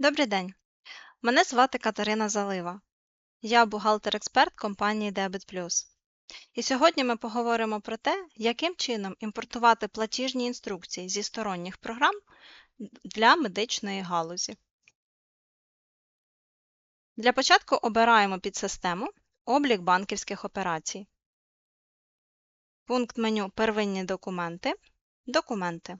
Добрий день. Мене звати Катерина Залива. Я бухгалтер-експерт компанії Debit. І сьогодні ми поговоримо про те, яким чином імпортувати платіжні інструкції зі сторонніх програм для медичної галузі. Для початку обираємо підсистему Облік банківських операцій. Пункт меню Первинні документи. Документи.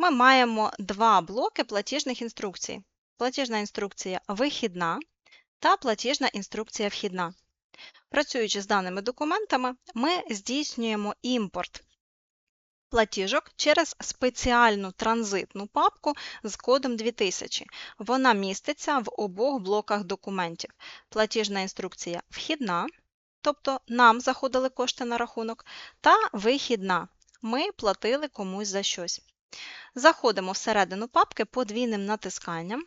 Ми маємо два блоки платіжних інструкцій. Платіжна інструкція вихідна та платіжна інструкція вхідна. Працюючи з даними документами, ми здійснюємо імпорт платіжок через спеціальну транзитну папку з кодом 2000. Вона міститься в обох блоках документів. Платіжна інструкція вхідна, тобто нам заходили кошти на рахунок, та вихідна. Ми платили комусь за щось. Заходимо всередину папки подвійним натисканням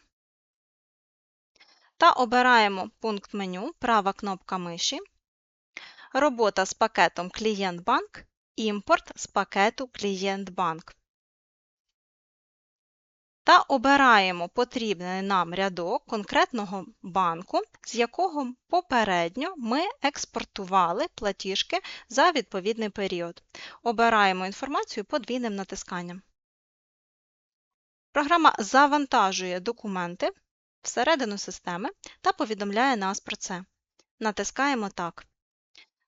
та обираємо пункт меню, права кнопка миші, робота з пакетом Клієнт-банк, імпорт з пакету Клієнт-банк. Та обираємо потрібний нам рядок конкретного банку, з якого попередньо ми експортували платіжки за відповідний період. Обираємо інформацію подвійним натисканням. Програма завантажує документи всередину системи та повідомляє нас про це. Натискаємо Так.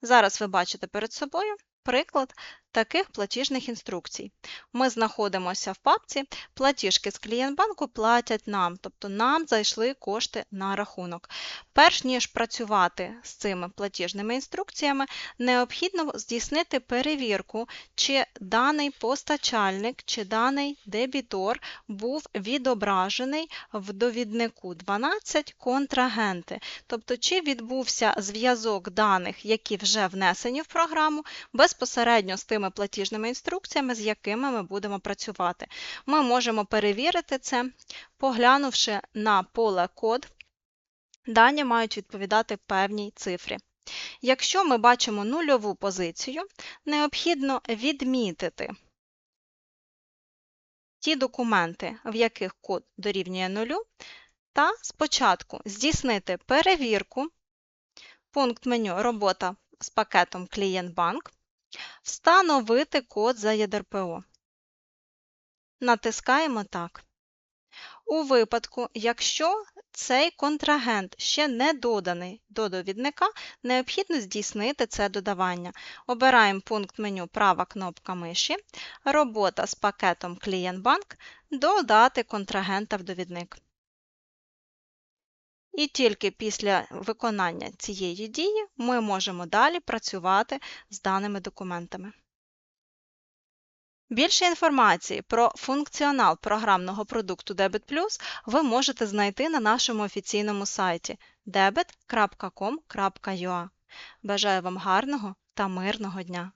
Зараз ви бачите перед собою приклад таких платіжних інструкцій. Ми знаходимося в папці Платіжки з клієнтбанку платять нам, тобто нам зайшли кошти на рахунок. Перш ніж працювати з цими платіжними інструкціями, необхідно здійснити перевірку, чи даний постачальник, чи даний дебітор був відображений в довіднику 12 контрагенти, тобто чи відбувся зв'язок даних, які вже внесені в програму, безпосередньо з тими платіжними інструкціями, з якими ми будемо працювати. Ми можемо перевірити це, поглянувши на поле код. Дані мають відповідати певній цифрі. Якщо ми бачимо нульову позицію, необхідно відмітити ті документи, в яких код дорівнює нулю, та спочатку здійснити перевірку, пункт меню Робота з пакетом Клієнт-банк, Встановити код за ЄДРПО. Натискаємо Так. У випадку, якщо цей контрагент ще не доданий до довідника, необхідно здійснити це додавання. Обираємо пункт меню права кнопка миші, робота з пакетом Клієнт-банк, додати контрагента в довідник. І тільки після виконання цієї дії ми можемо далі працювати з даними документами. Більше інформації про функціонал програмного продукту Debit Plus ви можете знайти на нашому офіційному сайті debit.com.ua. Бажаю вам гарного та мирного дня!